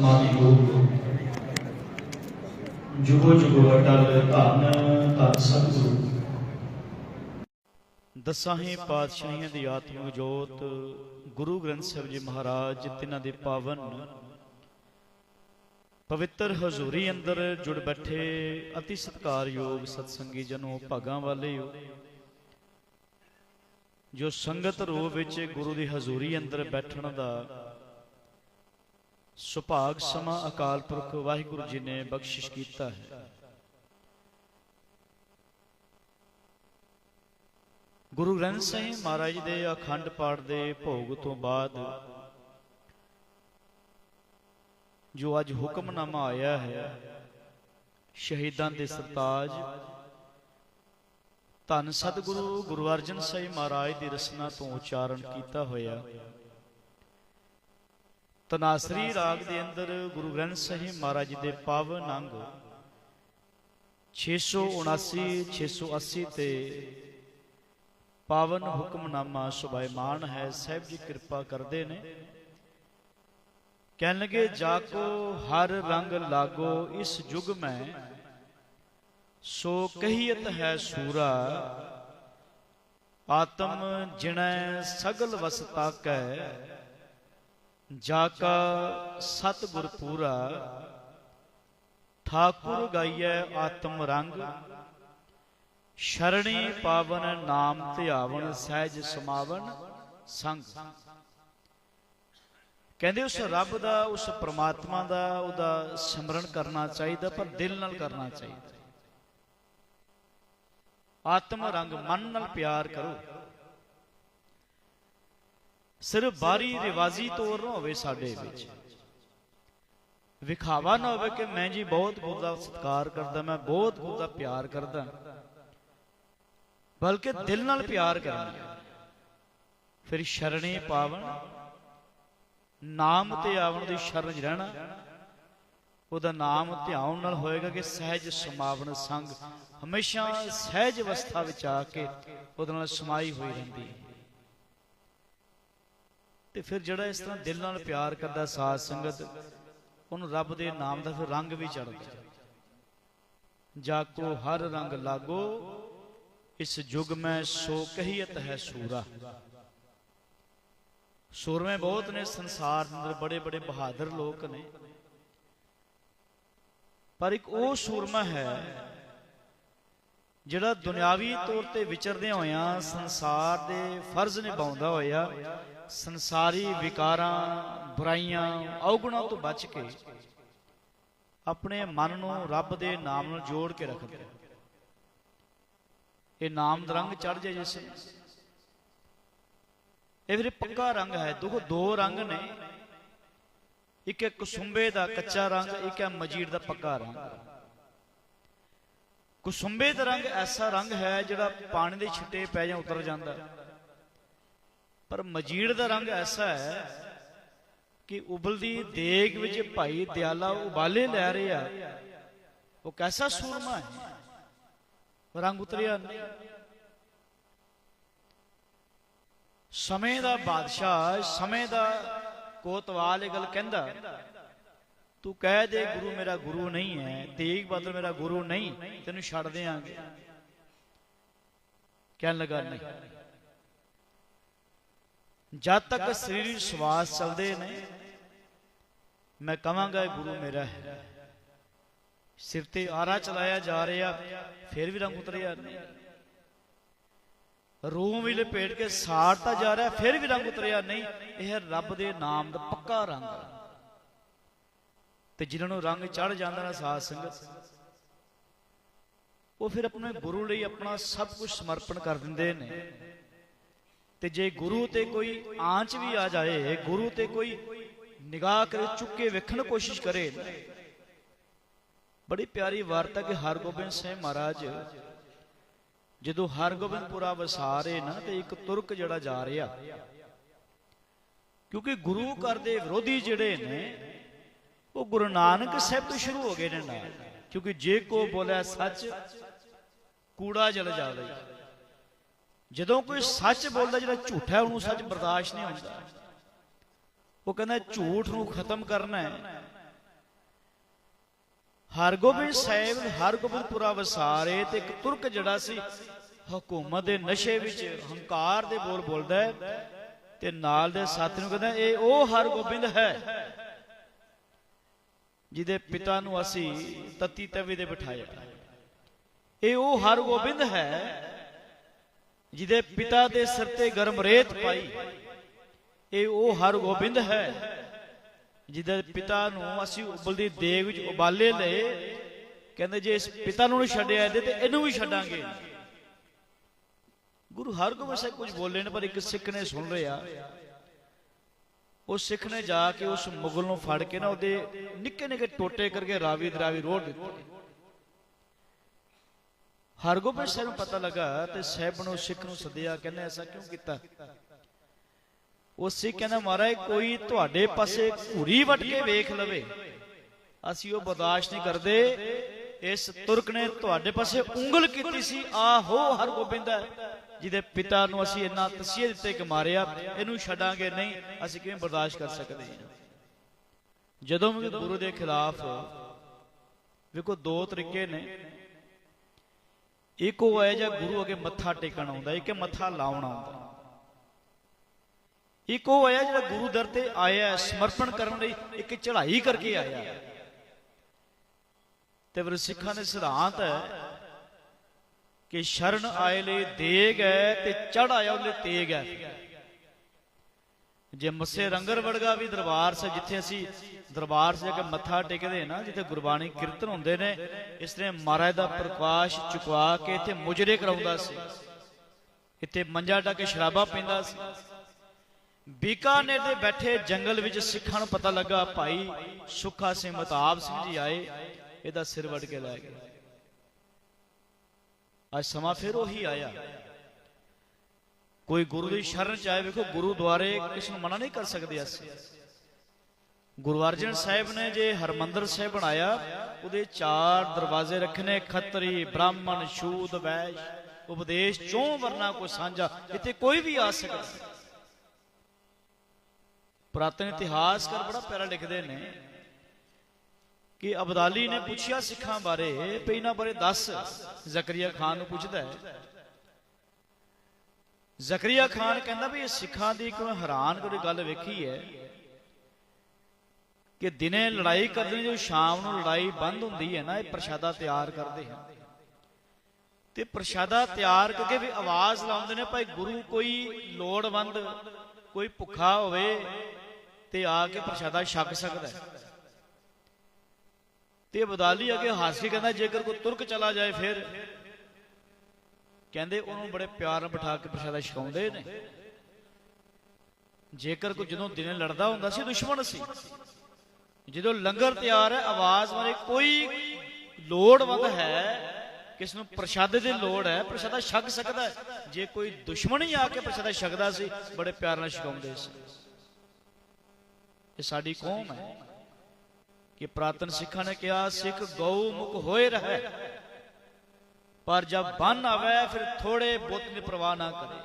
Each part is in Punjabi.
ਸਮਾਧਿਯੋਗ ਜੁਗੋ ਜੁਗੋ ਅਟਲ ਧੰਨ ਧੰਨ ਸਤਿਗੁਰੂ। ਦਸਾਂ ਪਾਤਸ਼ਾਹੀਆਂ ਦੀ ਆਤਮਿਕ ਜੋਤ, ਗੁਰੂ ਗ੍ਰੰਥ ਸਾਹਿਬ ਜੀ ਮਹਾਰਾਜ, ਤਿਨਾਂ ਦੇ ਪਾਵਨ। ਪਵਿੱਤਰ ਹਜ਼ੂਰੀ ਅੰਦਰ ਜੁੜ ਬੈਠੇ ਅਤੀ ਸਤਿਕਾਰਯੋਗ ਸਤਸੰਗੀ ਜਨੋ, ਭਾਗਾਂ ਵਾਲਿਓ। ਜੋ ਸੰਗਤ ਰੂਪ ਵਿੱਚ ਗੁਰੂ ਦੀ ਹਜ਼ੂਰੀ ਅੰਦਰ ਬੈਠਣ ਦਾ ਸੁਭਾਗ ਸਮਾਂ ਅਕਾਲ ਪੁਰਖ ਵਾਹਿਗੁਰੂ ਜੀ ਨੇ ਬਖਸ਼ਿਸ਼ ਕੀਤਾ ਹੈ। ਗੁਰੂ ਗ੍ਰੰਥ ਸਾਹਿਬ ਮਹਾਰਾਜ ਦੇ ਅਖੰਡ ਪਾਠ ਦੇ ਭੋਗ ਤੋਂ ਬਾਅਦ ਜੋ ਅੱਜ ਹੁਕਮਨਾਮਾ ਆਇਆ ਹੈ, ਸ਼ਹੀਦਾਂ ਦੇ ਸਰਤਾਜ, ਧੰਨ ਸਤਿਗੁਰੂ ਗੁਰੂ ਅਰਜਨ ਸਾਹਿਬ ਮਹਾਰਾਜ ਦੀ ਰਸਨਾ ਤੋਂ ਉਚਾਰਨ ਕੀਤਾ ਹੋਇਆ। ਤਨਾਸਰੀ ਰਾਗ ਦੇ ਅੰਦਰ ਗੁਰੂ ਗ੍ਰੰਥ ਸਾਹਿਬ ਮਹਾਰਾਜ ਜੀ ਦੇ ਪਾਵਨ ਅੰਗ 679 680 ਤੇ ਪਾਵਨ ਹੁਕਮਨਾਮਾ ਸੁਭਾਇਮਾਨ ਹੈ, ਸਾਹਿਬ ਜੀ ਕਿਰਪਾ ਕਰਦੇ ਨੇ। ਕਹਿਣ ਲਗੇ ਜਾ ਕੋ ਹਰ ਰੰਗ ਲਾਗੋ, ਇਸ ਯੁਗ ਮੈਂ, ਸੋ ਕਹੀਤ ਹੈ ਸੂਰਾ, ਆਤਮ ਜਿਣੈ ਸਗਲ ਵਸਤਾ ਕੈ ਜਾ ਕਾ ਸਤ ਪੂਰਾ, ਠਾਕੁਰ ਗਾਈਐ ਆਤਮ ਰੰਗ। ਸ਼ਰਣੀ ਪਾਵਨ ਨਾਮ ਧਿਆਵਨ ਸਹਿਜ ਸਮਾਵਨ ਸੰਗ। ਕਹਿੰਦੇ ਉਸ ਰੱਬ ਦਾ, ਉਸ ਪ੍ਰਮਾਤਮਾ ਦਾ, ਉਹਦਾ ਸਿਮਰਨ ਕਰਨਾ ਚਾਹੀਦਾ, ਪਰ ਦਿਲ ਨਾਲ ਕਰਨਾ ਚਾਹੀਦਾ। ਆਤਮ ਰੰਗ ਮਨ ਨਾਲ ਪਿਆਰ ਕਰੋ। ਸਿਰਫ ਬਾਹਰੀ ਰਿਵਾਜੀ ਤੌਰ ਨਾ ਹੋਵੇ ਸਾਡੇ ਵਿੱਚ। ਵਿਖਾਵਾ ਨਾ ਹੋਵੇ ਕਿ ਮੈਂ ਜੀ ਬਹੁਤ ਗੁਰੂ ਦਾ ਸਤਿਕਾਰ ਕਰਦਾ, ਮੈਂ ਬਹੁਤ ਗੁਰੂ ਦਾ ਪਿਆਰ ਕਰਦਾ। ਬਲਕਿ ਦਿਲ ਨਾਲ ਪਿਆਰ ਕਰਨਾ। ਫਿਰ ਸ਼ਰਣੇ ਪਾਵਣ, ਨਾਮ ਤੇ ਆਵਣ ਦੀ ਸ਼ਰਨ 'ਚ ਰਹਿਣਾ। ਉਹਦਾ ਨਾਮ ਧਿਆਨ ਨਾਲ ਹੋਏਗਾ ਕਿ ਸਹਿਜ ਸਮਾਵਨ ਸੰਗ ਹਮੇਸ਼ਾ ਸਹਿਜ ਅਵਸਥਾ ਵਿੱਚ ਆ ਕੇ ਉਹਦੇ ਨਾਲ ਸਮਾਈ ਹੋਈ ਰਹਿੰਦੀ ਹੈ। ਤੇ ਫਿਰ ਜਿਹੜਾ ਇਸ ਤਰ੍ਹਾਂ ਦਿਲ ਨਾਲ ਪਿਆਰ ਕਰਦਾ ਸਾਧ ਸੰਗਤ, ਉਹਨੂੰ ਰੱਬ ਦੇ ਨਾਮ ਦਾ ਫਿਰ ਰੰਗ ਵੀ ਚੜਦਾ ਜਾ ਕੋ ਹਰ ਰੰਗ ਲਾਗੋ, ਇਸ ਯੁਗ ਮੈਂ ਸੋ ਕਹੀਤ ਹੈ ਸੂਰਾ। ਸੂਰਮੇ ਬਹੁਤ ਨੇ, ਸੰਸਾਰ ਅੰਦਰ ਬੜੇ ਬੜੇ ਬਹਾਦਰ ਲੋਕ ਨੇ। ਪਰ ਇੱਕ ਉਹ ਸੂਰਮਾ ਹੈ ਜਿਹੜਾ ਦੁਨਿਆਵੀ ਤੌਰ ਤੇ ਵਿਚਰਦੇ ਹੋਇਆਂ ਸੰਸਾਰ ਦੇ ਫਰਜ਼ ਨਿਭਾਉਂਦਾ ਹੋਇਆ, ਸੰਸਾਰੀ ਵਿਕਾਰਾਂ, ਬੁਰਾਈਆਂ, ਔਗਣਾਂ ਤੋਂ ਬਚ ਕੇ ਆਪਣੇ ਮਨ ਨੂੰ ਰੱਬ ਦੇ ਨਾਮ ਨਾਲ ਜੋੜ ਕੇ ਰੱਖਦੇ ਇਹ ਨਾਮ ਦਾ ਰੰਗ ਚੜ ਜਾਏ ਜਿਸ ਇਹ ਵੀਰੇ ਪੱਕਾ ਰੰਗ ਹੈ, ਦੇਖੋ ਦੋ ਰੰਗ ਨੇ। ਇੱਕ ਹੈ ਕੁਸੁੰਬੇ ਦਾ ਕੱਚਾ ਰੰਗ, ਇੱਕ ਹੈ ਮਜੀਰ ਦਾ ਪੱਕਾ ਰੰਗ। ਕੁਸੁੰਬੇ ਦਾ ਰੰਗ ਐਸਾ ਰੰਗ ਹੈ ਜਿਹੜਾ ਪਾਣੀ ਦੇ ਛਿੱਟੇ ਪੈ ਜਾਂ ਉਤਰ ਜਾਂਦਾ। ਪਰ ਮਜੀੜ ਦਾ ਰੰਗ ਐਸਾ ਹੈ ਕਿ ਉਬਲਦੀ ਦੇਗ ਵਿੱਚ ਭਾਈ ਦਿਆਲਾ ਉਬਾਲੇ ਲੈ ਰਿਹਾ। ਉਹ ਕੈਸਾ ਸੂਰਮਾ ਹੈ? ਰੰਗ ਉਤਰਿਆ ਨਹੀਂ। ਸਮੇਂ ਦਾ ਬਾਦਸ਼ਾਹ, ਸਮੇਂ ਦਾ ਕੋਤਵਾਲ ਇਹ ਗੱਲ ਕਹਿੰਦਾ। ਤੂੰ ਕਹਿ ਦੇ ਗੁਰੂ ਮੇਰਾ ਗੁਰੂ ਨਹੀਂ ਹੈ ਤੇਗ ਬਹਾਦਰ ਮੇਰਾ ਗੁਰੂ ਨਹੀਂ, ਤੈਨੂੰ ਛੱਡ ਦੇਾਂਗੇ ਕਹਿਣ ਲੱਗਾ ਨਹੀਂ। ਜਦ ਤੱਕ ਸਰੀਰ ਸਵਾਸ ਚੱਲਦੇ ਨੇ, ਮੈਂ ਕਵਾਂਗਾ ਇਹ ਗੁਰੂ ਮੇਰਾ ਹੈ। ਸਿਰ ਤੇ ਆਰਾ ਚਲਾਇਆ ਜਾ ਰਿਹਾ, ਫਿਰ ਵੀ ਰੰਗ ਉਤਰਿਆ ਨਹੀਂ। ਰੂਹ ਵੀ ਲਪੇਟ ਕੇ ਸਾੜਤਾ ਜਾ ਰਿਹਾ, ਫਿਰ ਵੀ ਰੰਗ ਉਤਰਿਆ ਨਹੀਂ। ਇਹ ਰੱਬ ਦੇ ਨਾਮ ਦਾ ਪੱਕਾ ਰੰਗ। ਹੈ ਤੇ ਜਿਨ੍ਹਾਂ ਨੂੰ ਰੰਗ ਚੜ ਜਾਂਦਾ ਨਾ ਸਾਧ ਸੰਗਤ, ਉਹ ਫਿਰ ਆਪਣੇ ਗੁਰੂ ਲਈ ਆਪਣਾ ਸਭ ਕੁਝ ਸਮਰਪਣ ਕਰ ਦਿੰਦੇ ਨੇ। ਤੇ ਜੇ ਗੁਰੂ ਤੇ ਕੋਈ ਆਂਚ ਵੀ ਆ ਜਾਏ, ਗੁਰੂ ਤੇ ਕੋਈ ਨਿਗਾਹ ਕਰੇ, ਚੁੱਕ ਕੇ ਵੇਖਣ ਕੋਸ਼ਿਸ਼ ਕਰੇ, ਬੜੀ ਪਿਆਰੀ ਵਾਰਤਾ ਕਿ ਹਰਗੋਬਿੰਦ ਸਿੰਘ ਮਹਾਰਾਜ, ਜਦੋਂ ਹਰਗੋਬਿੰਦਪੁਰਾ ਵਸਾ ਰਹੇ ਨਾ, ਤੇ ਇੱਕ ਤੁਰਕ ਜਿਹੜਾ ਜਾ ਰਿਹਾ, ਕਿਉਂਕਿ ਗੁਰੂ ਘਰ ਦੇ ਵਿਰੋਧੀ ਜਿਹੜੇ ਨੇ ਉਹ ਗੁਰੂ ਨਾਨਕ ਸਾਹਿਬ ਤੋਂ ਸ਼ੁਰੂ ਹੋ ਗਏ ਨੇ ਨਾਲ ਕਿਉਂਕਿ ਜੇ ਕੋ ਬੋਲਿਆ ਸੱਚ, ਕੂੜਾ ਜਲ ਜਾਵੇ। ਜਦੋਂ ਕੋਈ ਸੱਚ ਬੋਲਦਾ, ਜਿਹੜਾ ਝੂਠਾ ਹੈ, ਉਹਨੂੰ ਸੱਚ ਬਰਦਾਸ਼ਤ ਨਹੀਂ ਹੁੰਦਾ। ਉਹ ਕਹਿੰਦਾ, ਝੂਠ ਨੂੰ ਖਤਮ ਕਰਨਾ ਹੈ। ਹਰਗੋਬਿੰਦ ਸਾਹਿਬ, ਹਰਗੋਬਿੰਦਪੁਰਾ ਵਸਾਰੇ ਤੇ ਇੱਕ ਤੁਰਕ ਜਿਹੜਾ ਸੀ, ਹਕੂਮਤ ਦੇ ਨਸ਼ੇ ਵਿੱਚ, ਹੰਕਾਰ ਦੇ ਬੋਲ ਬੋਲਦਾ ਤੇ ਨਾਲ ਦੇ ਸਾਥੀ ਨੂੰ ਕਹਿੰਦਾ, ਇਹ ਉਹ ਹਰਗੋਬਿੰਦ ਹੈ। ਜਿਹਦੇ ਪਿਤਾ ਨੂੰ ਅਸੀਂ ਤਤੀ ਤਵੀ ਦੇ ਬਿਠਾਇਆ। ਇਹ ਉਹ ਹਰਗੋਬਿੰਦ ਹੈ ਜਿਹਦੇ ਪਿਤਾ ਦੇ ਸਿਰ ਤੇ ਗਰਮ ਰੇਤ ਪਾਈ। ਇਹ ਉਹ ਹਰਗੋਬਿੰਦ ਹੈ ਜਿਹਦੇ ਪਿਤਾ ਨੂੰ ਅਸੀਂ ਉਬਲਦੀ ਦੇਗ ਵਿੱਚ ਉਬਾਲੇ ਲਏ। ਕਹਿੰਦੇ ਜੇ ਇਸ ਪਿਤਾ ਨੂੰ ਨਹੀਂ ਛੱਡਿਆ ਇਹਦੇ ਤੇ ਇਹਨੂੰ ਵੀ ਛੱਡਾਂਗੇ। ਗੁਰੂ ਹਰਗੋਬਿੰਦ ਸਾਹਿਬ ਕੁਝ ਬੋਲੇ ਨੇ ਪਰ ਇੱਕ ਸਿੱਖ ਨੇ ਸੁਣ ਲਿਆ ਉਹ ਸਿੱਖ ਨੇ ਜਾ ਕੇ ਉਸ ਮੁਗਲ ਨੂੰ ਫੜ ਕੇ ਨਾ ਉਹਦੇ ਨਿੱਕੇ ਨਿੱਕੇ ਟੋਟੇ ਕਰਕੇ ਰਾਵੀ ਦਰਾਵੀ ਰੋੜ ਦਿੱਤੇ। ਹਰਗੋਬਿੰਦ ਸਾਹਿਬ ਨੂੰ ਪਤਾ ਲੱਗਾ ਤੇ ਸਾਹਿਬ ਨੂੰ ਸਿੱਖ ਨੂੰ ਸੱਦਿਆ, ਕਹਿੰਦੇ ਐਸਾ ਕਿਉਂ ਕੀਤਾ? ਉਹ ਸਿੱਖ ਕਹਿੰਦਾ, ਮਹਾਰਾਜ, ਕੋਈ ਤੁਹਾਡੇ ਪਾਸੇ ਘੂਰੀ ਵਟ ਕੇ ਵੇਖ ਲਵੇ। ਅਸੀਂ ਉਹ ਬਰਦਾਸ਼ਤ ਨਹੀਂ ਕਰਦੇ। ਇਸ ਤੁਰਕ ਨੇ ਤੁਹਾਡੇ ਪਾਸੇ ਉਂਗਲ ਕੀਤੀ ਸੀ। ਆਹੋ ਹਰਗੋਬਿੰਦ ਹੈ। ਜਿਹਦੇ ਪਿਤਾ ਨੂੰ ਅਸੀਂ ਇੰਨਾ ਤਸੀਹੇ ਦਿੱਤੇ ਕਿ ਮਾਰਿਆ, ਇਹਨੂੰ ਛੱਡਾਂਗੇ ਨਹੀਂ, ਅਸੀਂ ਕਿਵੇਂ ਬਰਦਾਸ਼ਤ ਕਰ ਸਕਦੇ ਹਾਂ? ਜਦੋਂ ਵੀ ਗੁਰੂ ਦੇ ਖਿਲਾਫ ਵੇਖੋ ਦੋ ਤਰੀਕੇ ਨੇ। ਇੱਕ ਉਹ ਹੈ ਜਾਂ ਗੁਰੂ ਅੱਗੇ ਮੱਥਾ ਟੇਕਣ ਆਉਂਦਾ, ਇੱਕ ਮੱਥਾ ਲਾਉਣ ਆਉਂਦਾ। ਇੱਕ ਉਹ ਆਇਆ ਜਿਹੜਾ ਗੁਰੂ ਦਰ ਤੇ ਆਇਆ, ਸਮਰਪਣ ਕਰਨ ਲਈ ਇੱਕ ਚੜ੍ਹਾਈ ਕਰਕੇ ਆਇਆ। ਤੇ ਫਿਰ ਸਿੱਖਾਂ ਦੇ ਸਿਧਾਂਤ ਹੈ ਕਿ ਸ਼ਰਨ ਆਏ ਲਈ ਦੇਗ ਹੈ ਤੇ ਚੜ ਆਇਆ ਉਹਲੇ ਤੇਗ ਹੈ। ਜੇ ਮੱਸੇ ਰੰਗਰ ਵੜਗਾ ਵੀ ਦਰਬਾਰ ਸੇ, ਜਿੱਥੇ ਅਸੀਂ ਦਰਬਾਰ ਸੇ ਕੇ ਮੱਥਾ ਟੇਕਦੇ ਨਾ, ਜਿੱਥੇ ਗੁਰਬਾਣੀ ਕੀਰਤਨ ਹੁੰਦੇ ਨੇ, ਇਸ ਨੇ ਮਹਾਰਾਜ ਦਾ ਪ੍ਰਕਾਸ਼ ਚੁਕਵਾ ਕੇ ਇੱਥੇ ਮੁਜਰੇ ਕਰਾਉਂਦਾ ਸੀ। ਇੱਥੇ ਮੰਜਾ ਢਾ ਕੇ ਸ਼ਰਾਬਾ ਪੀਂਦਾ ਸੀ। ਬੀਕਾਨੇਰ ਦੇ ਬੈਠੇ ਜੰਗਲ ਵਿੱਚ ਸਿੱਖਾਂ ਨੂੰ ਪਤਾ ਲੱਗਾ, ਭਾਈ, ਸੁੱਖਾ ਸਿੰਘ ਮਤਾਬ ਸਿੰਘ ਜੀ ਆਏ, ਇਹਦਾ ਸਿਰ ਵੱਢ ਕੇ ਲੈ ਗਏ। ਅੱਜ ਸਮਾਂ ਫਿਰ ਉਹੀ ਆਇਆ। ਕੋਈ ਗੁਰੂ ਦੀ ਸ਼ਰਨ ਚ ਆਏ ਵੇਖੋ ਗੁਰੂ ਦੁਆਰੇ ਕਿਸ ਨੂੰ ਮਨਾ ਨਹੀਂ ਕਰ ਸਕਦੇ ਅਸੀਂ। ਗੁਰੂ ਅਰਜਨ ਸਾਹਿਬ ਨੇ ਜੇ ਹਰਮੰਦਰ ਸਾਹਿਬ ਬਣਾਇਆ, ਉਹਦੇ ਚਾਰ ਦਰਵਾਜ਼ੇ ਰੱਖਨੇ ਖੱਤਰੀ, ਬ੍ਰਾਹਮਣ ਸ਼ੂਦ ਵੈਸ਼, ਉਪਦੇਸ਼, ਚੋਂ ਵਰਨਾ ਕੋ ਸਾਂਝਾ, ਇੱਥੇ ਕੋਈ ਵੀ ਆ ਸਕਦਾ। ਪ੍ਰਾਤਨ ਇਤਿਹਾਸਕਾਰ ਬੜਾ ਪਿਆਰਾ ਲਿਖਦੇ ਨੇ। ਕਿ ਅਬਦਾਲੀ ਨੇ ਪੁੱਛਿਆ ਸਿੱਖਾਂ ਬਾਰੇ ਵੀ ਇਹਨਾਂ ਬਾਰੇ ਦੱਸ। ਜ਼ਕਰੀਆ ਖਾਨ ਨੂੰ ਪੁੱਛਦਾ ਹੈ। ਜ਼ਕਰੀਆ ਖਾਨ ਕਹਿੰਦਾ ਵੀ ਇਹ ਸਿੱਖਾਂ ਦੀ ਇੱਕ ਹੈਰਾਨ ਕੋਈ ਗੱਲ ਵੇਖੀ ਹੈ ਕਿ ਦਿਨੇ ਲੜਾਈ ਕਰਨੀ ਜੋ ਸ਼ਾਮ ਨੂੰ ਲੜਾਈ ਬੰਦ ਹੁੰਦੀ ਹੈ ਨਾ, ਇਹ ਪ੍ਰਸ਼ਾਦਾ ਤਿਆਰ ਕਰਦੇ ਹਨ। ਤੇ ਪ੍ਰਸ਼ਾਦਾ ਤਿਆਰ ਕਰਕੇ ਵੀ ਆਵਾਜ਼ ਲਾਉਂਦੇ ਨੇ, ਭਾਈ ਗੁਰੂ ਕੋਈ ਲੋੜਵੰਦ, ਕੋਈ ਭੁੱਖਾ ਹੋਵੇ, ਤੇ ਆ ਕੇ ਪ੍ਰਸ਼ਾਦਾ ਛਕ ਸਕਦਾ ਹੈ। ਤੇ ਬਦਾਲੀ ਅੱਗੇ ਹਾਸੀ ਕਹਿੰਦਾ ਜੇਕਰ ਕੋਈ ਤੁਰਕ ਚਲਾ ਜਾਏ ਫਿਰ। ਕਹਿੰਦੇ ਉਹਨੂੰ ਬੜੇ ਪਿਆਰ ਨਾਲ ਬਿਠਾ ਕੇ ਪ੍ਰਸ਼ਾਦਾ ਛਕਾਉਂਦੇ ਨੇ। ਜੇਕਰ ਕੋਈ ਜਦੋਂ ਦਿਨੇ ਲੜਦਾ ਹੁੰਦਾ ਸੀ, ਦੁਸ਼ਮਣ ਸੀ। ਜਦੋਂ ਲੰਗਰ ਤਿਆਰ ਹੈ, ਆਵਾਜ਼ ਮਾਰੇ, ਕੋਈ ਲੋੜਵੰਦ ਹੈ, ਕਿਸ ਨੂੰ ਪ੍ਰਸ਼ਾਦੇ ਦੀ ਲੋੜ ਹੈ, ਪ੍ਰਸ਼ਾਦਾ ਛਕ ਸਕਦਾ ਹੈ। ਜੇ ਕੋਈ ਦੁਸ਼ਮਣ ਹੀ ਆ ਕੇ ਪ੍ਰਸ਼ਾਦਾ ਛਕਦਾ ਸੀ, ਬੜੇ ਪਿਆਰ ਨਾਲ ਛਕਾਉਂਦੇ ਸੀ। ਇਹ ਸਾਡੀ ਕੌਮ ਹੈ। ਕਿ ਪ੍ਰਾਤਨ ਸਿੱਖਾਂ ਨੇ ਕਿਹਾ, ਸਿੱਖ ਗਊ ਮੁਖ ਹੋਏ ਰਹੇ। ਪਰ ਜਦ ਬੰਨ ਆਵੇ, ਫਿਰ ਥੋੜੇ ਬੁੱਤ ਦੀ ਪਰਵਾਹ ਨਾ ਕਰੇ।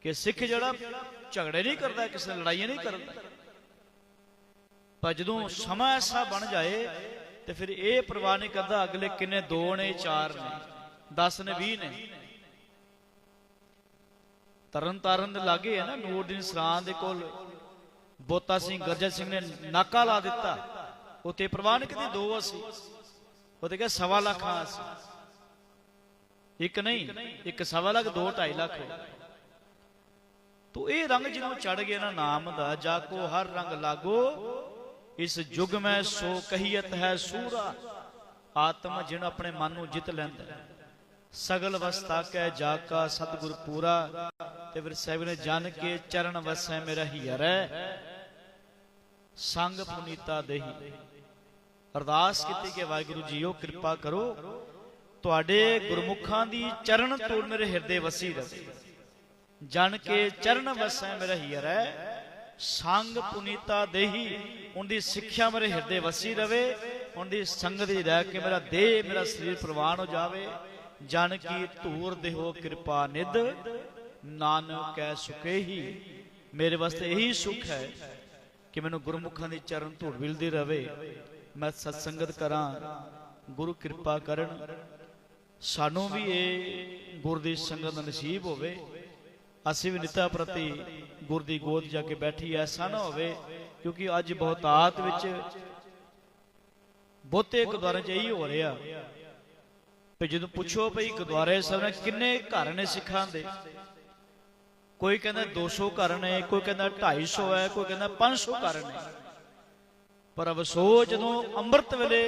ਕਿ ਸਿੱਖ ਜਿਹੜਾ ਝਗੜੇ ਨਹੀਂ ਕਰਦਾ, ਕਿਸੇ ਨਾਲ ਲੜਾਈਆਂ ਨਹੀਂ ਕਰਦਾ। ਪਰ ਜਦੋਂ ਸਮਾਂ ਐਸਾ ਬਣ ਜਾਏ, ਤੇ ਫਿਰ ਇਹ ਪ੍ਰਵਾਹ ਨਹੀਂ ਕਰਦਾ ਅਗਲੇ ਕਿੰਨੇ ਦੋ ਨੇ, ਚਾਰ ਨੇ 10 ਨੇ 20 ਨੇ। ਤਰਨ ਤਾਰਨ ਦੇ ਲਾਗੇ ਹੈ ਨਾ ਨੂਰਦੀਨ ਸਰਾਂ ਦੇ ਕੋਲ। ਬੋਤਾ ਸਿੰਘ ਗਰਜਾ ਸਿੰਘ ਨੇ ਨਾਕਾ ਲਾ ਦਿੱਤਾ। ਉਤੇ ਪ੍ਰਵਾਨ ਕਿਤੇ ਦੋ ਅਸੀਂ। ਉਹਦੇ ਕਿਹਾ ਸਵਾ ਲੱਖ ਆ ਅਸੀਂ। ਇੱਕ ਨਹੀਂ, ਇੱਕ ਸਵਾ ਲੱਖ, ਦੋ ਢਾਈ ਲੱਖ ਤੋ ਇਹ ਰੰਗ ਜਿਹਨੂੰ ਚੜ ਗਿਆ ਨਾ ਨਾਮ ਦਾ, ਜਾ ਕੋ ਹਰ ਰੰਗ ਲਾਗੋ, ਇਸ ਯੁਗ ਮੈਂ ਸੋ ਕਹੀਤ ਹੈ ਸੂਰਾ। ਆਤਮ ਜਿਨ ਆਪਣੇ ਮਨ ਨੂੰ ਜਿੱਤ ਲੈਂਦਾ ਸਗਲ ਵਸਤਾ ਕੈ ਜਾ ਕਾ ਸਤਿਗੁਰ ਪੂਰਾ। ਤੇ ਫਿਰ ਸਾਹਿਬ ਨੇ, ਜਨ ਕੇ ਚਰਨ ਵਸੈ ਮੇਰਾ ਹੀਰੈ। ਸੰਗ ਪੁਨੀਤਾ ਦੇਹੀ। ਅਰਦਾਸ ਕੀਤੀ ਕਿ ਵਾਹਿਗੁਰੂ ਜੀਓ ਕਿਰਪਾ ਕਰੋ, ਤੁਹਾਡੇ ਗੁਰਮੁਖਾਂ ਦੀ ਚਰਨ ਧੂੜ ਮੇਰੇ ਹਿਰਦੇ ਵਸੀ ਰਹੇ। ਜਨ ਕੇ ਚਰਨ ਵਸੈ ਮੇਰਾ ਹੀਰੈ ਸੰਗ ਪੁਨੀਤਾ ਦੇਹੀ, ਉਹਦੀ ਸਿੱਖਿਆ ਮੇਰੇ ਹਿਰਦੇ ਵਸੀ ਰਵੇ, ਉਹਦੀ ਸੰਗਤ ਵਿੱਚ ਰਹਿ ਕੇ ਮੇਰਾ ਦੇਹ, ਮੇਰਾ ਸਰੀਰ ਪ੍ਰਵਾਨ ਹੋ ਜਾਵੇ। ਜਨ ਕੀ ਧੂਰ ਦੇਹੋ ਕਿਰਪਾ ਨਿਧ, ਨਾਨਕ ਕੈ ਸੁਖੇ ਹੀ, ਮੇਰੇ ਵਾਸਤੇ ਇਹੀ ਸੁਖ ਹੈ। ਕਿ ਮੈਨੂੰ ਗੁਰਮੁਖਾਂ ਦੀ ਚਰਨ ਧੂੜ ਮਿਲਦੀ ਰਹੇ ਮੈਂ ਸਤਸੰਗਤ ਕਰਾਂ, ਗੁਰੂ ਕਿਰਪਾ ਕਰਨ। ਸਾਨੂੰ ਵੀ ਇਹ ਗੁਰ ਦੀ ਸੰਗਤ ਨਸੀਬ ਹੋਵੇ। ਅਸੀਂ ਵੀ ਨਿਤਾ ਪ੍ਰਤੀ ਗੁਰ ਦੀ ਗੋਦ ਜਾ ਕੇ ਬੈਠੀ ਐਸਾ ਨਾ ਹੋਵੇ, ਕਿਉਂਕਿ ਅੱਜ ਬਹੁਤਾਤ ਵਿੱਚ ਬਹੁਤੇ ਗੁਰਦੁਆਰਿਆਂ 'ਚ ਇਹੀ ਹੋ ਰਿਹਾ ਤੇ ਜਦੋਂ ਪੁੱਛੋ ਭਈ ਗੁਰਦੁਆਰੇ ਸਾਹਿਬ ਨੇ ਕਿੰਨੇ ਘਰ ਨੇ ਸਿੱਖਾਂ ਦੇ? ਕੋਈ ਕਹਿੰਦਾ 200 ਘਰ ਨੇ, ਕੋਈ ਕਹਿੰਦਾ 250 ਹੈ, ਕੋਈ ਕਹਿੰਦਾ 500 ਘਰ ਨੇ। ਪਰ ਅਫਸੋਸ ਜਦੋਂ ਅੰਮ੍ਰਿਤ ਵੇਲੇ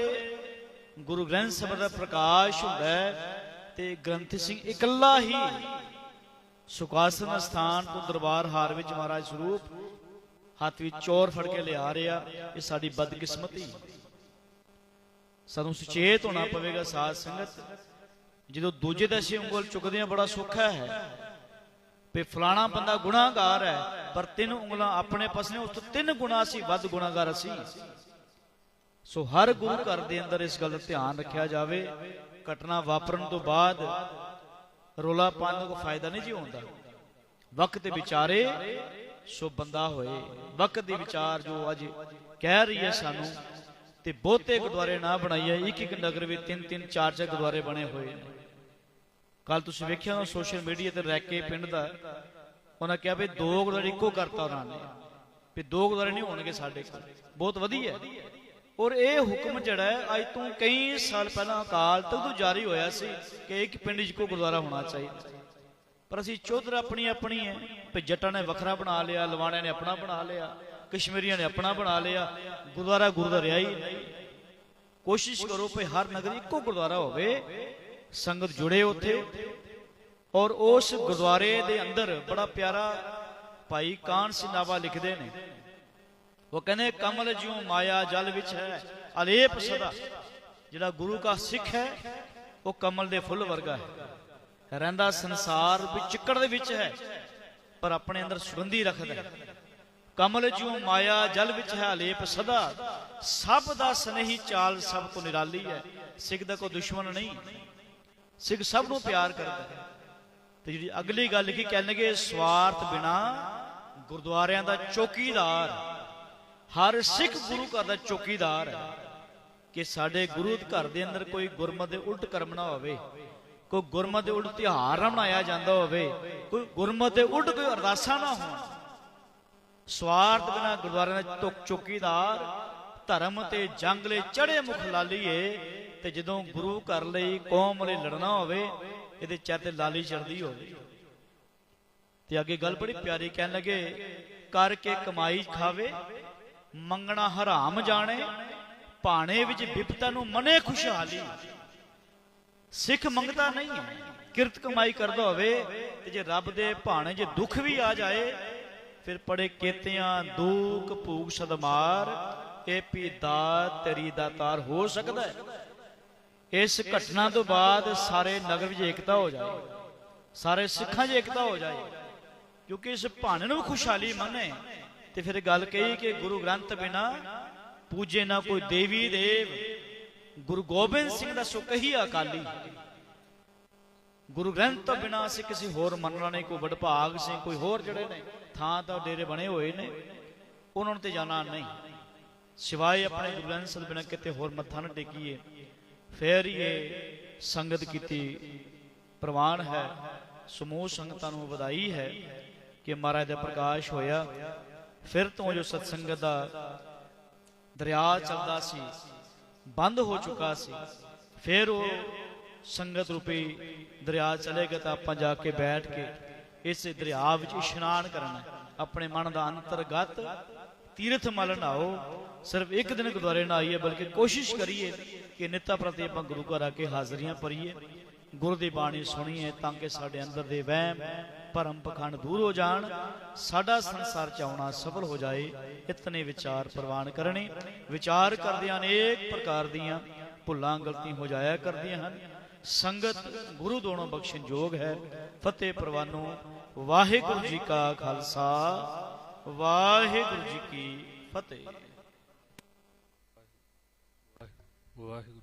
ਗੁਰੂ ਗ੍ਰੰਥ ਸਾਹਿਬ ਦਾ ਪ੍ਰਕਾਸ਼ ਹੁੰਦਾ ਤੇ ਗ੍ਰੰਥ ਸਿੰਘ ਇਕੱਲਾ ਹੀ ਸੁਖਾਸਨ ਸਥਾਨ ਤੋਂ ਦਰਬਾਰ ਹਾਰ ਵਿੱਚ ਮਹਾਰਾਜ ਸਰੂਪ ਹੱਥ ਵਿੱਚ ਚੋਰ ਫੜ ਕੇ ਲਿਆ ਰਿਹਾ, ਇਹ ਸਾਡੀ ਬਦਕਿਸਮਤੀ। ਸਾਨੂੰ ਸੁਚੇਤ ਹੋਣਾ ਪਵੇਗਾ ਸਾਧ ਸੰਗਤ, ਜਦੋਂ ਦੂਜੇ ਦਾ ਅਸੀਂ ਉਂਗਲ ਚੁੱਕਦੇ ਆ ਬੜਾ ਸੌਖਾ ਹੈ। ਵੀ ਫਲਾਣਾ ਬੰਦਾ ਗੁਨਾਹਗਾਰ ਹੈ, ਪਰ ਤਿੰਨ ਉਂਗਲਾਂ ਆਪਣੇ ਪਾਸ ਨੇ ਉਸ ਤੋਂ ਤਿੰਨ ਗੁਣਾ ਸੀ, ਵੱਧ ਗੁਨਾਹਗਾਰ ਅਸੀਂ। ਸੋ ਹਰ ਗੁਰੂ ਘਰ ਦੇ ਅੰਦਰ ਇਸ ਗੱਲ ਦਾ ਧਿਆਨ ਰੱਖਿਆ ਜਾਵੇ। ਘਟਨਾ ਵਾਪਰਨ ਤੋਂ ਬਾਅਦ ਰੋਲਾ ਪਾਉਣ ਦਾ ਕੋਈ ਫਾਇਦਾ ਨਹੀਂ ਜੀ ਹੁੰਦਾ। ਵਕਤ ਵਿਚਾਰੇ ਸੋ ਬੰਦਾ ਹੋਏ। ਵਕਤ ਦੇ ਵਿਚਾਰ ਜੋ ਅੱਜ ਕਹਿ ਰਹੀ ਹੈ ਸਾਨੂੰ, ਤੇ ਬਹੁਤੇ ਗੁਰਦੁਆਰੇ ਨਾ ਬਣਾਈਏ। ਇੱਕ ਇੱਕ ਨਗਰ ਵਿੱਚ ਤਿੰਨ ਤਿੰਨ ਚਾਰ ਚਾਰ ਗੁਰਦੁਆਰੇ ਬਣੇ ਹੋਏ ਨੇ। ਕੱਲ ਤੁਸੀਂ ਵੇਖਿਆ ਨਾ ਸੋਸ਼ਲ ਮੀਡੀਆ ਤੇ ਰਹਿ ਕੇ ਪਿੰਡ ਦਾ, ਉਹਨਾਂ ਕਿਹਾ ਵੀ ਦੋ ਗੁਰਦੁਆਰੇ ਇੱਕੋ ਕਰਤਾ ਉਹਨਾਂ ਨੇ, ਵੀ ਦੋ ਗੁਰਦੁਆਰੇ ਨਹੀਂ ਹੋਣਗੇ ਸਾਡੇ ਕੋਲ। ਬਹੁਤ ਵਧੀਆ ਔਰ ਇਹ ਹੁਕਮ ਜਿਹੜਾ ਹੈ, ਅੱਜ ਤੋਂ ਕਈ ਸਾਲ ਪਹਿਲਾਂ ਅਕਾਲ ਤਖਤ ਤੋਂ ਜਾਰੀ ਹੋਇਆ ਸੀ ਕਿ ਇੱਕ ਪਿੰਡ 'ਚ ਇੱਕੋ ਗੁਰਦੁਆਰਾ ਹੋਣਾ ਚਾਹੀਦਾ। ਪਰ ਅਸੀਂ ਚੌਧਰ ਆਪਣੀ ਆਪਣੀ ਹੈ, ਵੀ ਜੱਟਾਂ ਨੇ ਵੱਖਰਾ ਬਣਾ ਲਿਆ, ਲਵਾਣਿਆਂ ਨੇ ਆਪਣਾ ਬਣਾ ਲਿਆ, ਕਸ਼ਮੀਰੀਆਂ ਨੇ ਆਪਣਾ ਬਣਾ ਲਿਆ, ਗੁਰਦੁਆਰਾ ਗੁਰੂ ਹੀ ਕੋਸ਼ਿਸ਼ ਕਰੋ ਭਈ ਹਰ ਨਗਰ ਇੱਕੋ ਗੁਰਦੁਆਰਾ ਹੋਵੇ ਸੰਗਤ ਜੁੜੇ ਉੱਥੇ ਔਰ ਉਸ ਗੁਰਦੁਆਰੇ ਦੇ ਅੰਦਰ ਬੜਾ ਪਿਆਰਾ ਭਾਈ ਕਾਨ ਸਿਨਾਵਾ ਲਿਖਦੇ ਨੇ। ਉਹ ਕਹਿੰਦੇ, ਕਮਲ ਜਿਉ ਮਾਇਆ ਜਲ ਵਿੱਚ ਹੈ, ਅਲੇਪ ਸਦਾ। ਜਿਹੜਾ ਗੁਰੂ ਦਾ ਸਿੱਖ ਹੈ, ਉਹ ਕਮਲ ਦੇ ਫੁੱਲ ਵਰਗਾ ਹੈ। ਰਹਿੰਦਾ ਸੰਸਾਰ ਵਿੱਚ ਚਿੱਕੜ ਦੇ ਵਿੱਚ ਹੈ, ਪਰ ਆਪਣੇ ਅੰਦਰ ਸੁਗੰਧੀ ਰੱਖਦਾ ਹੈ। ਕਮਲ ਜਿਉ ਮਾਇਆ ਜਲ ਵਿੱਚ ਹੈ, ਅਲੇਪ ਸਦਾ। ਸਭ ਦਾ ਸਨੇਹੀ ਚਾਲ ਸਭ ਤੋਂ ਨਿਰਾਲੀ ਹੈ। ਸਿੱਖ ਦਾ ਕੋਈ ਦੁਸ਼ਮਣ ਨਹੀਂ। ਸਿੱਖ ਸਭ ਨੂੰ ਪਿਆਰ ਕਰਦਾ ਹੈ ਤੇ ਜਿਹੜੀ ਅਗਲੀ ਗੱਲ ਕੀ ਕਹਿਣਗੇ, ਸਵਾਰਥ ਬਿਨਾ ਗੁਰਦੁਆਰਿਆਂ ਦਾ ਚੌਕੀਦਾਰ, ਹਰ ਸਿੱਖ ਗੁਰੂ ਘਰ ਦਾ ਚੌਕੀਦਾਰ ਹੈ। ਕਿ ਸਾਡੇ ਗੁਰੂ ਘਰ ਦੇ ਅੰਦਰ ਕੋਈ ਗੁਰਮਤ ਦੇ ਉਲਟ ਕਰਮ ਨਾ ਹੋਵੇ, ਕੋਈ ਗੁਰਮਤ ਦੇ ਉਲਟ ਤਿਉਹਾਰ ਨਾ ਮਨਾਇਆ ਜਾਂਦਾ ਹੋਵੇ, ਕੋਈ ਗੁਰਮਤ ਦੇ ਉਲਟ ਕੋਈ ਅਰਦਾਸਾਂ ਨਾ ਹੋਣ। ਸਵਾਰਥ ਬਿਨਾ ਗੁਰਦੁਆਰਿਆਂ ਦਾ ਚੌਕ- ਚੌਕੀਦਾਰ ਧਰਮ ਤੇ ਜੰਗ ਲਈ ਚੜੇ ਮੁਖ ਲਾਲੀਏ ਤੇ ਜਦੋਂ ਗੁਰੂ ਘਰ ਲਈ ਕੌਮ ਲਈ ਲੜਨਾ ਹੋਵੇ, ਇਹਦੇ ਚਿਹਰੇ ਤੇ ਲਾਲੀ ਚੜਦੀ ਹੋਵੇ। ਤੇ ਅੱਗੇ ਗੱਲ ਬੜੀ ਪਿਆਰੀ ਕਹਿਣ ਲੱਗੇ ਕਰਕੇ ਕਮਾਈ ਖਾਵੇ, ਮੰਗਣਾ ਹਰਾਮ ਜਾਣੇ, ਭਾਣੇ ਵਿੱਚ ਵਿਪਤਾ ਨੂੰ ਮਨੇ ਖੁਸ਼ਹਾਲੀ। ਸਿੱਖ ਮੰਗਦਾ ਨਹੀਂ ਹੈ। ਕਿਰਤ ਕਮਾਈ ਕਰਦਾ ਹੋਵੇ, ਤੇ ਜੇ ਰੱਬ ਦੇ ਭਾਣੇ 'ਚ ਦੁੱਖ ਵੀ ਆ ਜਾਏ, ਫਿਰ ਪੜੇ ਕੇਤਿਆਂ ਦੂਖ ਭੂਖ ਸਦਮਾਰ ਇਹ ਪੀ ਦਾ ਤੇਰੀ ਦਾ ਤਾਰ ਹੋ ਸਕਦਾ ਹੈ। ਇਸ ਘਟਨਾ ਤੋਂ ਬਾਅਦ ਸਾਰੇ ਨਗਰ ਵਿੱਚ ਏਕਤਾ ਹੋ ਜਾਏ। ਸਾਰੇ ਸਿੱਖਾਂ 'ਚ ਏਕਤਾ ਹੋ ਜਾਏ। ਕਿਉਂਕਿ ਇਸ ਭਾਣੇ ਨੂੰ ਖੁਸ਼ਹਾਲੀ ਮੰਨੇ। ਤੇ ਫਿਰ ਗੱਲ ਕਹੀ ਕਿ ਗੁਰੂ ਗ੍ਰੰਥ ਬਿਨਾ ਪੂਜੇ ਨਾ ਕੋਈ ਦੇਵੀ ਦੇਵ। ਗੁਰੂ ਗੋਬਿੰਦ ਸਿੰਘ ਦਾ ਸੁਖ ਹੀ ਅਕਾਲੀ। ਗੁਰੂ ਗ੍ਰੰਥ ਤੋਂ ਬਿਨਾ ਅਸੀਂ ਕਿਸੇ ਹੋਰ ਮੰਨਣਾ ਨਹੀਂ, ਕੋਈ ਵਡਭਾਗ ਸਿੰਘ, ਕੋਈ ਹੋਰ ਜਿਹੜੇ ਨੇ, ਥਾਂ ਤਾਂ ਡੇਰੇ ਬਣੇ ਹੋਏ ਨੇ, ਉਹਨਾਂ ਨੂੰ ਤੇ ਜਾਣਾ ਨਹੀਂ। ਸਿਵਾਏ ਆਪਣੇ ਗੁਰੂ ਗ੍ਰੰਥ ਸਾਹਿਬ ਬਿਨਾ ਕਿਤੇ ਹੋਰ ਮੱਥਾ ਨਾ ਟੇਕੀਏ। ਫੇਰ ਇਹ ਸੰਗਤ ਕੀਤੀ ਪ੍ਰਵਾਨ ਹੈ। ਸਮੂਹ ਸੰਗਤਾਂ ਨੂੰ ਵਧਾਈ ਹੈ ਕਿ ਮਹਾਰਾਜ ਦਾ ਪ੍ਰਕਾਸ਼ ਹੋਇਆ। ਫਿਰ ਤੋਂ ਜੋ ਸਤਸੰਗਤ ਦਾ ਦਰਿਆ ਚੱਲਦਾ ਸੀ, ਬੰਦ ਹੋ ਚੁੱਕਾ ਸੀ, ਫਿਰ ਉਹ ਸੰਗਤ ਰੂਪੀ ਦਰਿਆ ਚਲੇਗਾ ਤਾਂ ਆਪਾਂ ਜਾ ਕੇ ਬੈਠ ਕੇ ਇਸ ਦਰਿਆ ਵਿੱਚ ਇਸ਼ਨਾਨ ਕਰਨਾ, ਆਪਣੇ ਮਨ ਦਾ ਅੰਤਰਗਤ ਤੀਰਥ ਮਲ ਨਹਾਓ। ਸਿਰਫ ਇੱਕ ਦਿਨ ਗੁਰਦੁਆਰੇ ਨਾ ਆਈਏ ਬਲਕਿ ਕੋਸ਼ਿਸ਼ ਕਰੀਏ ਕਿ ਨਿੱਤਾ ਪ੍ਰਤੀ ਆਪਾਂ ਗੁਰੂ ਘਰ ਆ ਕੇ ਹਾਜ਼ਰੀਆਂ ਭਰੀਏ। ਗੁਰੂ ਦੀ ਬਾਣੀ ਸੁਣੀਏ ਤਾਂ ਕਿ ਸਾਡੇ ਅੰਦਰ ਦੇ ਵਹਿਮ, ਭਰਮ, ਪਖੰਡ ਦੂਰ ਹੋ ਜਾਣ। ਸਾਡਾ ਸੰਸਾਰ ਚ ਆਉਣਾ ਸਫਲ ਹੋ ਜਾਏ। ਇਤਨੇ ਵਿਚਾਰ ਪ੍ਰਵਾਨ ਕਰਨੇ। ਵਿਚਾਰ ਕਰਦਿਆਂ ਅਨੇਕ ਪ੍ਰਕਾਰ ਦੀਆਂ ਭੁੱਲਾਂ ਗਲਤੀਆਂ ਹੋ ਜਾਇਆ ਕਰਦੀਆਂ ਹਨ। ਸੰਗਤ ਗੁਰੂ ਦੋਨੋਂ ਬਖਸ਼ਣ ਯੋਗ ਹੈ। ਫਤਿਹ ਪ੍ਰਵਾਨੋ, ਵਾਹਿਗੁਰੂ ਜੀ ਕਾ ਖਾਲਸਾ। ਵਾਹਿਗੁਰੂ ਜੀ ਕੀ ਫਤਿਹ। ਵਾਹਿਗੁਰੂ